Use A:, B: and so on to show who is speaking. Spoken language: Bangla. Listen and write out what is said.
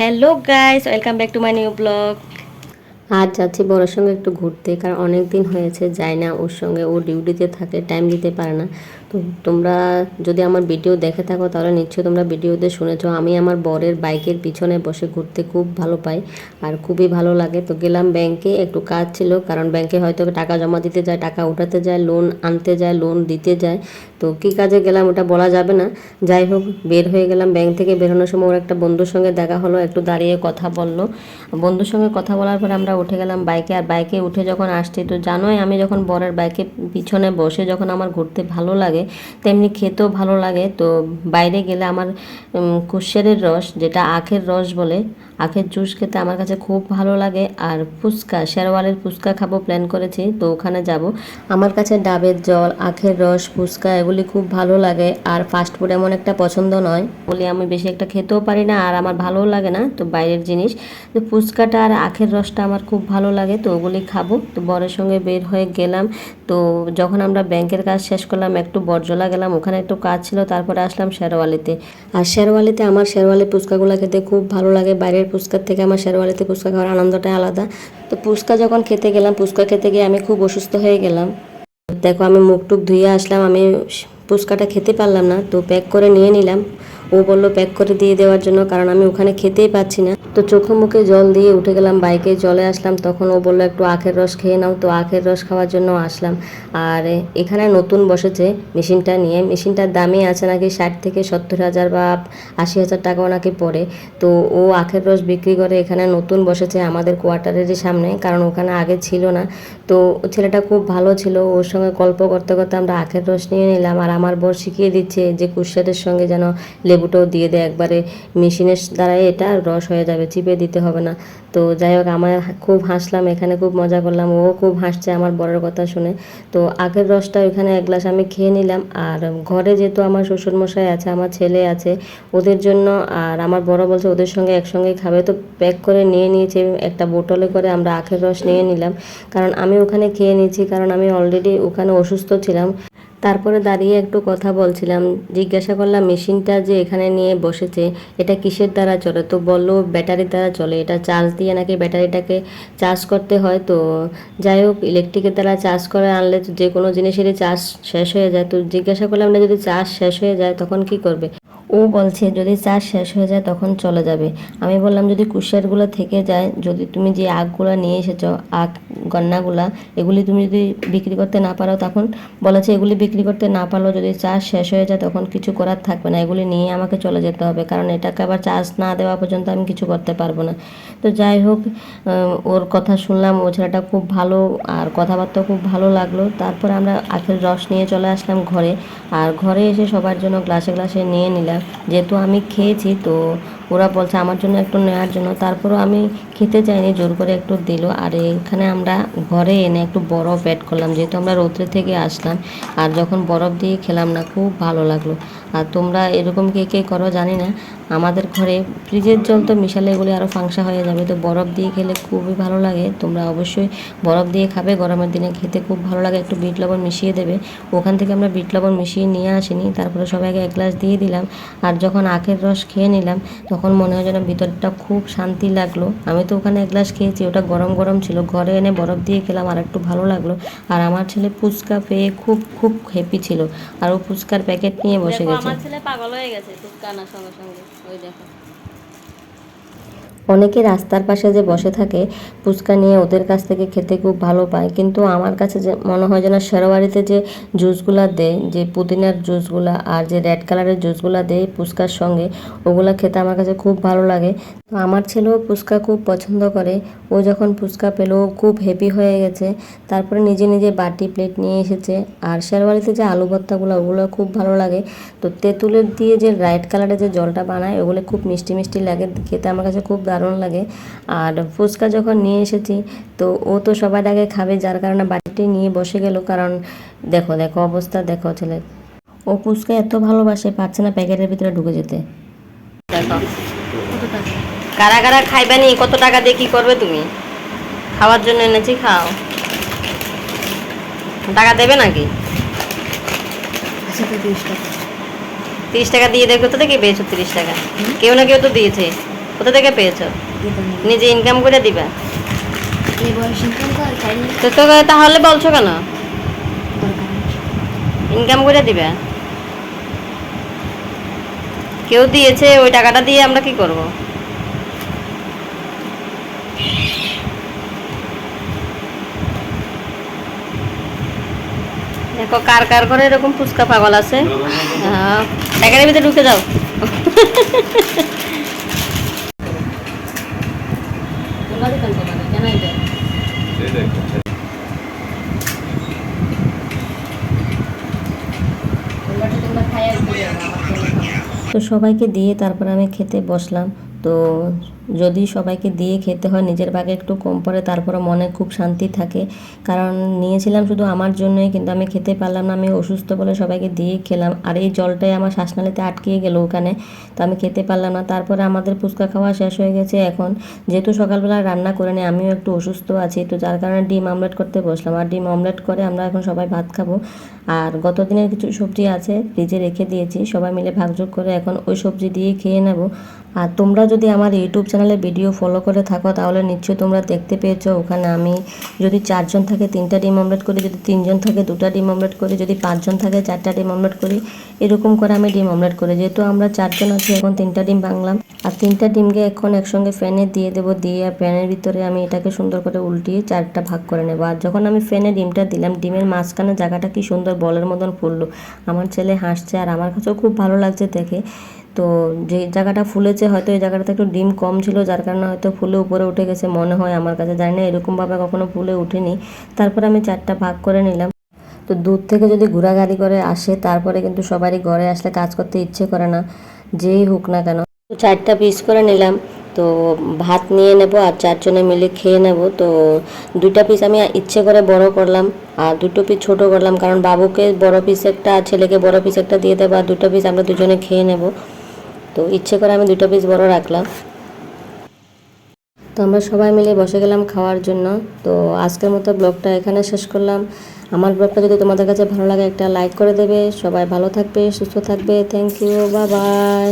A: Hello guys, welcome back to my new blog.
B: আজ যাচ্ছি বড়োর সঙ্গে একটু ঘুরতে, কারণ অনেক দিন হয়েছে যায় না ওর সঙ্গে, ও ডিউটিতে থাকে, টাইম দিতে পারে না। তো তোমরা যদি আমার ভিডিও দেখে থাকো, তাহলে নিশ্চয়ই তোমরা ভিডিওতে শুনেছো। আমি আমার বরের বাইকের পিছনে বসে ঘুরতে খুব ভালো পাই আর খুবই ভালো লাগে। তো গেলাম ব্যাংকে একটু কাজ ছিল, কারণ ব্যাংকে হয়তো টাকা জমা দিতে যায়, টাকা উঠাতে যায় লোন আনতে যায় লোন দিতে যায়। তো কী কাজে গেলাম ওটা বলা যাবে না। যাই হোক, বের হয়ে গেলাম ব্যাংক থেকে। বেরোনোর সময় ওর একটা বন্ধুর সঙ্গে দেখা হলো, একটু দাঁড়িয়ে কথা বলল। বন্ধুর সঙ্গে কথা বলার পর আমরা উঠে গেলাম বাইকে আর বাইকে উঠে যখন আসছি, তো জানোই আমি যখন বরের বাইকে পিছনে বসে যখন আমার ঘুরতে ভালো লাগে তেমনি খেতেও ভালো লাগে। তো বাইরে গেলে আমার কুশেরের রস যেটা আখের রস বলে আখের জুস খেতে আমার কাছে খুব ভালো লাগে। আর ফুচকা, শেরওয়ালের ফুচকা খাব প্ল্যান করেছি, তো ওখানে যাব। আমার কাছে ডাবের জল, আখের রস, ফুচকা এগুলি খুব ভালো লাগে। আর ফাস্ট ফুড এমন একটা পছন্দ নয়, বলি আমি বেশি একটা খেতেও পারি না আর আমার ভালোও লাগে না, তো বাইরের জিনিস। তো ফুচকাটা আর আখের রসটা আমার খুব ভালো লাগে, তো ওগুলি খাব। তো বরের সঙ্গে বের হয়ে গেলাম, তো যখন আমরা ব্যাংকের কাজ শেষ করলাম, একটু বরজলা গেলাম, ওখানে একটু কাজ ছিল, তারপরে আসলাম শেরওয়ালিতে। আর শেরওয়ালিতে, আমার শেরওয়ালি ফুচকাগুলো খেতে খুব ভালো লাগে, বাইরের ফুচকার থেকে আমার শেরওয়ালিতে পুচকা খাওয়ার আনন্দটাই আলাদা। তো ফুচকা যখন খেতে গেলাম পুচকা খেতে গিয়ে আমি খুব অসুস্থ হয়ে গেলাম। দেখো আমি মুখ টুক ধুয়ে আসলাম, আমি ফুচকাটা খেতে পারলাম না, তো প্যাক করে নিয়ে নিলাম। ও বলল, প্যাক করে দিয়ে দেওয়ার জন্য, কারণ আমি ওখানে খেতেই পাচ্ছি না। তো চোখে মুখে জল দিয়ে উঠে গেলাম, বাইকে জলে আসলাম। তখন ও বলল, একটু আখের রস খেয়ে নাও। তো আখের রস খাওয়ার জন্য আসলাম। আর এখানে নতুন বসেছে মেশিনটা নিয়ে। মেশিনটার দামই আছে নাকি ষাট থেকে সত্তর হাজার বা আশি হাজার টাকাও নাকি পড়ে। তো ও আখের রস বিক্রি করে এখানে নতুন বসেছে আমাদের কোয়ার্টারেরই সামনে, কারণ ওখানে আগে ছিল না। তো ছেলেটা খুব ভালো ছিল। ওর সঙ্গে গল্প করতে করতে আমরা আখের রস নিয়ে নিলাম। আর আমার বর শিখিয়ে দিচ্ছে যে কুশারের সঙ্গে যেন লেবুটাও দিয়ে দেয় একবারে মেশিনের দ্বারাই এটা রস হয়ে যাবে, চিপে দিতে হবে না। তো যাই হোক, আমার খুব হাসলাম, এখানে খুব মজা করলাম, ও খুব হাসছে আমার বরের কথা শুনে। তো আগের রসটা ওইখানে এক গ্লাস আমি খেয়ে নিলাম, আর ঘরে যেহেতু আমার শ্বশুরমশাই আছে, আমার ছেলে আছে, ওদের জন্য আর আমার বড় বলছে ওদের সঙ্গে একসঙ্গেই খাবে। তো প্যাক করে নিয়ে নিয়েছে একটা বোটলে করে আমরা আখের রস নিয়ে নিলাম। কারণ আমি ওখানে খেয়ে নিয়েছি, কারণ আমি অলরেডি ওখানে অসুস্থ ছিলাম। তারপরে দাঁড়িয়ে একটু কথা বলছিলাম। জিজ্ঞাসা করলাম, মেশিনটা যে এখানে নিয়ে বসেছে, এটা কিসের দ্বারা চলে? তো বলল, ব্যাটারি দ্বারা চলে। এটা চার্জ দিয়ে নাকি ব্যাটারিটাকে চার্জ করতে হয়? তো যাই হোক, ইলেকট্রিকের দ্বারা চার্জ করে আনলে যে কোনো জিনিসেরই চার্জ শেষ হয়ে যায়। তো জিজ্ঞাসা করলাম, না, যদি চার্জ শেষ হয়ে যায়, তখন কি করবে? ও বলছে, যদি চার্জ শেষ হয়ে যায়, তখন চলে যাবে। আমি বললাম, যদি কুশিয়ারগুলো থেকে যায়, যদি তুমি যে আগগুলো নিয়ে এসেছ আখ গন্নাগুলা, এগুলি তুমি যদি বিক্রি করতে না পারো, তখন বলেছে এগুলি বিক্রি করতে না পারলেও যদি চার্জ শেষ হয়ে যায়, তখন কিছু করার থাকবে না। এগুলি নিয়ে আমাকে চলে যেতে হবে, কারণ এটাকে আবার চার্জ না দেওয়া পর্যন্ত আমি কিছু করতে পারব না। তো যাই হোক ওর কথা শুনলাম, ও ছেলেটা খুব ভালো, আর কথাবার্তা খুব ভালো লাগল। তারপরে আমরা আখের রস নিয়ে চলে আসলাম ঘরে, আর ঘরে এসে সবার জন্য গ্লাসে গ্লাসে নিয়ে নিলাম। যেহেতু আমি খেয়েছি, তো ওরা বলছে আমার জন্য একটু নেওয়ার জন্য। তারপরও আমি খেতে চাইনি জোর করে একটু দিল। আর এখানে আমরা ঘরে এনে একটু বরফ অ্যাড করলাম। যেহেতু আমরা রৌদ্রে থেকে আসলাম, আর যখন বরফ দিয়ে খেলাম না, খুব ভালো লাগল। আর তোমরা এরকম কে কে করো জানি না। আমাদের ঘরে ফ্রিজের জল তো মিশালে এগুলি আরও ফাংশা হয়ে যাবে। তো বরফ দিয়ে খেলে খুবই ভালো লাগে। তোমরা অবশ্যই বরফ দিয়ে খাবে। গরমের দিনে খেতে খুব ভালো লাগে। একটু বিট লবণ মিশিয়ে দেবে। ওখান থেকে আমরা বিট লবণ মিশিয়ে নিয়ে আসিনি। তারপরে সবাইকে এক গ্লাস দিয়ে দিলাম। আর যখন আখের রস খেয়ে নিলাম, তখন মনে হয় যেন ভিতরটা খুব শান্তি লাগল। আমি তো ওখানে এক গ্লাস খেয়েছি ওটা গরম গরম ছিল। ঘরে এনে বরফ দিয়ে খেলাম আর একটু ভালো লাগল। আর আমার ছেলে ফুচকা পেয়ে খুব খুব হ্যাপি ছিল। আর ও ফুচকার প্যাকেট নিয়ে বসে গেছে।
A: আমার ছেলে পাগল হয়ে গেছে ফুচকা আনার সঙ্গে সঙ্গে। ওই দেখো।
B: অনেকে রাস্তার পাশে যে বসে থাকে, ফুচকা নিয়ে ওদের কাছ থেকে খেতে খুব ভালো পায়। কিন্তু আমার কাছে যে মনে হয় যেন শেরোয়ারিতে যে জুসগুলা দেয়, যে পুদিনার জুসগুলা আর যে রেড কালারের জুসগুলা দেয় ফুচকার সঙ্গে, ওগুলা খেতে আমার কাছে খুব ভালো লাগে। আমার ছেলেও ফুচকা খুব পছন্দ করে। ও যখন ফুচকা পেল, ও খুব হ্যাপি হয়ে গেছে। তারপরে নিজে নিজে বাটি প্লেট নিয়ে এসেছে। আর শেরওয়ারিতে যে আলু ভর্তাগুলো, ওগুলো খুব ভালো লাগে। তো তেঁতুলের দিয়ে যে রাইট কালারের যে জলটা বানায়, ওগুলো খুব মিষ্টি মিষ্টি লাগে। খেতে আমার কাছে খুব দারুণ লাগে। আর ফুচকা যখন নিয়ে এসেছি তো ও তো সবার আগে খাবে যার কারণে বাটিটি নিয়ে বসে গেল। কারণ দেখো দেখো অবস্থা দেখো ছেলে। ও ফুচকা এত ভালোবাসে পারছে না প্যাকেটের ভিতরে ঢুকে যেতে।
A: দেখো। কারা কারা খাইবে নি? কত টাকা দিয়ে কি করবে তুমি? খাওয়ার জন্য এনেছি খাও। টাকা দেবে নাকি? তিরিশ টাকা। দিয়ে দেখো তো দেখি পেয়েছ তিরিশ টাকা। কেউ না কেউ তো দিয়েছে। কোথা থেকে পেয়েছ? নিজে ইনকাম করে দিবা? তো তোকে তাহলে বলছো কেন? ইনকাম করে দিবা? কেউ দিয়েছে ওই টাকাটা দিয়ে আমরা কি করব? দেখো কার কার করে এরকম ফুচকা পাগল আছে? হ্যাঁ প্যাকেটের ভিতরে ঢুকে যাও।
B: তো সবাইকে দিয়ে তারপর আমি খেতে বসলাম। তো যদি সবাইকে দিয়ে খেতে হয়, নিজের ভাগে একটু কম পড়ে তারপরে মনে খুব শান্তি থাকে। কারণ নিয়েছিলাম শুধু আমার জন্যই, কিন্তু আমি খেতে পারলাম না, আমি অসুস্থ বলে সবাইকে দিয়ে খেলাম। আর এই জলটাই আমার শ্বাসনালীতে আটকিয়ে গেল ওখানে, তো আমি খেতে পারলাম না। তারপরে আমাদের ফুচকা খাওয়া শেষ হয়ে গেছে এখন। যেহেতু সকালবেলা রান্না করে নিই আমিও একটু অসুস্থ আছি, তো যার কারণে ডিম অমলেট করতে বসলাম। আর ডিম অমলেট করে আমরা এখন সবাই ভাত খাব। আর গত দিনের কিছু সবজি আছে, ফ্রিজে রেখে দিয়েছি, সবাই মিলে ভাগযোগ করে এখন ওই সবজি দিয়ে খেয়ে নেব। আর তোমরা যদি আমার ইউটিউব চ্যানেলে ভিডিও ফলো করে থাকো, তাহলে নিশ্চয়ই তোমরা দেখতে পেয়েছ। ওখানে আমি যদি চারজন থাকে, তিনটা ডিম অমলেট করি, যদি তিনজন থাকে, দুটা ডিম অমলেট করি, যদি পাঁচজন থাকে, চারটা ডিম অমলেট করি, এরকম করে আমি ডিম অমলেট করি। যেহেতু আমরা চারজন আছি, এখন তিনটা ডিম ভাঙলাম। আর তিনটা ডিমকে এখন একসঙ্গে ফ্যানে দিয়ে দেবো, দিয়ে আর ফ্যানের ভিতরে আমি এটাকে সুন্দর করে উল্টিয়ে চারটা ভাগ করে নেব। আর যখন আমি ফ্যানে ডিমটা দিলাম, ডিমের মাঝখানে জায়গাটা কি সুন্দর বলের মতন ফুললো। আমার ছেলে হাসছে আর আমার কাছেও খুব ভালো লাগছে দেখে। তো যে জায়গাটা ফুলেছে হয়তো এই জায়গাটাতে একটু ডিম কম ছিল, যার কারণে হয়তো ফুলে উপরে উঠে গেছে মনে হয় আমার কাছে, জানি না, এরকমভাবে কখনো ফুলে উঠেনি। তারপর আমি চারটা ভাগ করে নিলাম। তো দূর থেকে যদি ঘোরাঘাড়ি করে আসে, তারপরে কিন্তু সবারই ঘরে আসলে কাজ করতে ইচ্ছে করে না, যেই হোক না কেন। তো চারটা পিস করে নিলাম। তো ভাত নিয়ে নেব আর চারজনে মিলে খেয়ে নেব। তো দুইটা পিস আমি ইচ্ছে করে বড় করলাম আর দুটো পিস ছোট করলাম, কারণ বাবুকে বড় পিস একটা, ছেলেকে বড় পিস একটা দিয়ে দেবো, আর দুটো পিস আমরা দুজনে খেয়ে নেব। তো ইচ্ছে করে আমি দুটো পিস বড় রাখলাম। তো আমরা সবাই মিলে বসে গেলাম খাওয়ার জন্য। তো আজকের মতো ব্লগটা এখানে শেষ করলাম। আমার ব্লগটা যদি তোমাদের কাছে ভালো লাগে একটা লাইক করে দেবে। সবাই ভালো থাকবে, সুস্থ থাকবে। থ্যাংক ইউ বা বাই